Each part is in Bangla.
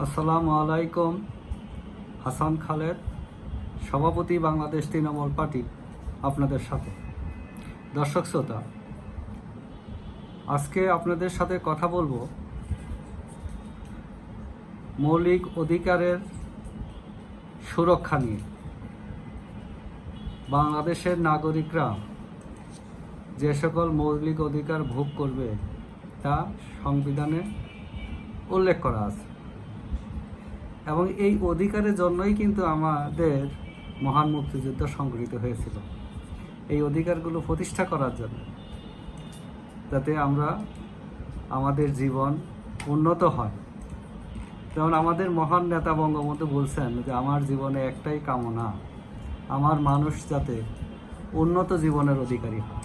আসসালামু আলাইকুম, হাসান খালেদ, সভাপতি বাংলাদেশ তৃণমূল পার্টি, আপনাদের সাথে। দর্শক শ্রোতা, আজকে আপনাদের সাথে কথা বলব মৌলিক অধিকারের সুরক্ষা নিয়ে। বাংলাদেশের নাগরিকরা যে সকল মৌলিক অধিকার ভোগ করবে তা সংবিধানে উল্লেখ করা আছে। এবং এই অধিকারের জন্যই কিন্তু আমাদের মহান মুক্তিযুদ্ধ সংগঠিত হয়েছিল। এই অধিকারগুলো প্রতিষ্ঠা করার জন্য যাতে আমরা আমাদের জীবন উন্নত হয়। যেমন আমাদের মহান নেতা বঙ্গবন্ধু বলছেন যে, আমার জীবনে একটাই কামনা, আমার মানুষ যাতে উন্নত জীবনের অধিকারী হয়।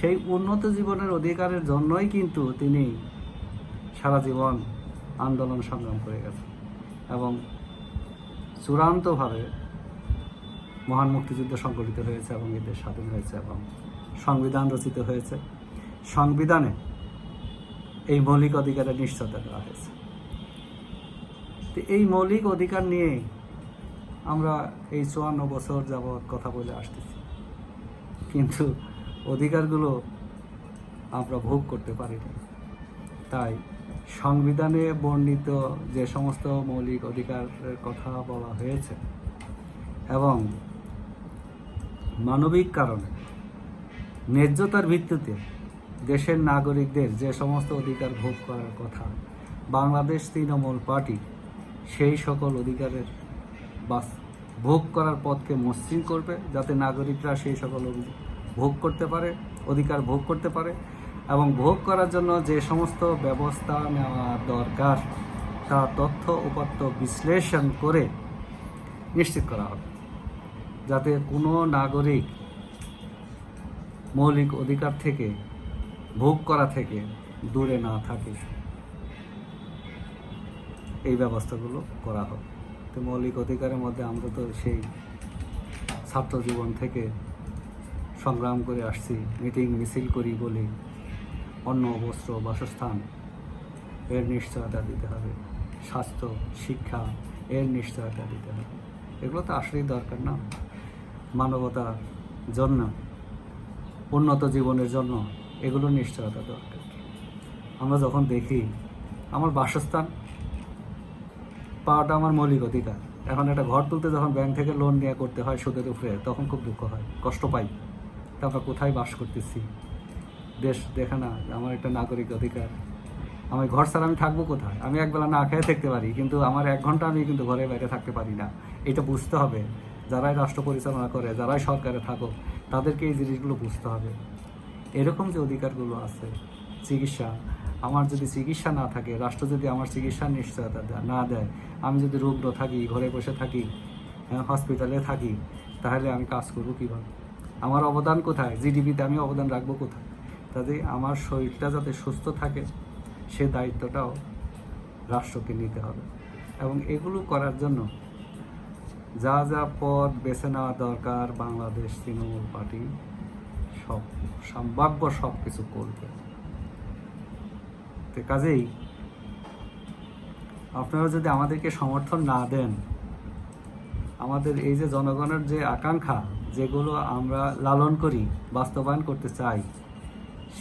সেই উন্নত জীবনের অধিকারের জন্যই কিন্তু তিনি সারা জীবন আন্দোলন সংগ্রাম করে গেছেন। এবং চূড়ান্তভাবে মহান মুক্তিযুদ্ধ সংগঠিত হয়েছে এবং এদের স্বাধীন হয়েছে এবং সংবিধান রচিত হয়েছে। সংবিধানে এই মৌলিক অধিকারের নিশ্চয়তা দেওয়া হয়েছে। তো এই মৌলিক অধিকার নিয়ে আমরা এই চুয়ান্ন বছর যাবৎ কথা বলে আসতেছি। কিন্তু অধিকারগুলো আমরা ভোগ করতে পারিনি। তাই সংবিধানে বর্ণিত যে সমস্ত মৌলিক অধিকারের কথা বলা হয়েছে এবং মানবিক কারণে ন্যায্যতার ভিত্তিতে দেশের নাগরিকদের যে সমস্ত অধিকার ভোগ করার কথা বাংলাদেশ তৃণমূল পার্টি সেই সকল অধিকারের বাস ভোগ করার পথকে মসৃণ করবে যাতে নাগরিকরা সেই সকল ভোগ করতে পারে, অধিকার ভোগ করতে পারে। এবং ভোগ করার জন্য যে সমস্ত ব্যবস্থা নেওয়া দরকার, তা তথ্য উপাত্ত বিশ্লেষণ করে নিশ্চিত করা হবে, যাতে কোনো নাগরিক মৌলিক অধিকার থেকে, ভোগ করা থেকে দূরে না থাকে। এই ব্যবস্থাগুলো করা হবে তো মৌলিক অধিকারের মধ্যে আমরা তো সেই ছাত্র জীবন থেকে সংগ্রাম করে আসছি, মিটিং মিছিল করি বলি। অন্ন, বস্ত্র, বাসস্থান, এর নিশ্চয়তা দিতে হবে। স্বাস্থ্য, শিক্ষা, এর নিশ্চয়তা দিতে হবে। এগুলো তো আসলেই দরকার না। মানবতার জন্য, উন্নত জীবনের জন্য এগুলো নিশ্চয়তা দরকার। আমরা যখন দেখি, আমার বাসস্থান, পাওয়াটা আমার মৌলিক অধিকার। এখন একটা ঘর তুলতে যখন ব্যাংক থেকে লোন নিয়ে করতে হয় সুদের উপরে, তখন খুব দুঃখ হয়, কষ্ট পাই। তা আমরা কোথায় বাস করতেছি? দেশ দেখে না আমার একটা নাগরিক অধিকার। আমি ঘর ছাড়া আমি থাকব কোথায়? আমি একবেলা না খেয়ে থাকতে পারি কিন্তু আমার এক ঘণ্টা আমি কিন্তু ঘরে বাইরে থাকতে পারি না। এটা বুঝতে হবে। যারাই রাষ্ট্র পরিচালনা করে যারাই সরকারে থাকো তাদেরকে এই জিনিসগুলো বুঝতে হবে। এরকম যে অধিকারগুলো আছে চিকিৎসা আমার যদি চিকিৎসা না থাকে রাষ্ট্র যদি আমার চিকিৎসার নিশ্চয়তা না দেয় আমি যদি রুগ্ন থাকি ঘরে বসে থাকি হ্যাঁ, হসপিটালে থাকি তাহলে আমি কাজ করব কীভাবে? আমার অবদান কোথায়? জিডিপিতে আমি অবদান রাখব কোথায়? তাতে আমার শরীরটা যাতে সুস্থ থাকে, সে দায়িত্বটাও রাষ্ট্রকে নিতে হবে। এবং এগুলো করার জন্য যা যা পদ বেছে নেওয়া দরকার বাংলাদেশ তৃণমূল পার্টি, সব সম্ভাব্য সব কিছু করবে। তো কাজেই আপনারা যদি আমাদেরকে সমর্থন না দেন, আমাদের এই যে জনগণের যে আকাঙ্ক্ষা, যেগুলো আমরা লালন করি, বাস্তবায়ন করতে চাই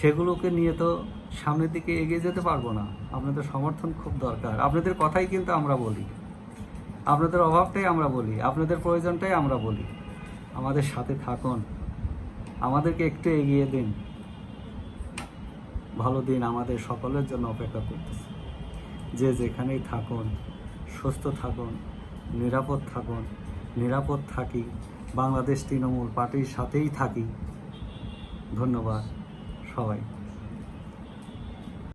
সেগুলোকে নিয়ে তো সামনের দিকে এগিয়ে যেতে পারব না। আপনাদের সমর্থন খুব দরকার। আপনাদের কথাই কিন্তু আমরা বলি। আপনাদের অভাবটাই আমরা বলি। আপনাদের প্রয়োজনটাই আমরা বলি। আমাদের সাথে থাকুন। আমাদেরকে একটু এগিয়ে দিন। ভালো দিন আমাদের সকলের জন্য অপেক্ষা করতেছে। যে যেখানেই থাকুন, সুস্থ থাকুন, নিরাপদ থাকুন, নিরাপদ থাকি, বাংলাদেশ তৃণমূল পার্টির সাথেই থাকি। ধন্যবাদ। সবাই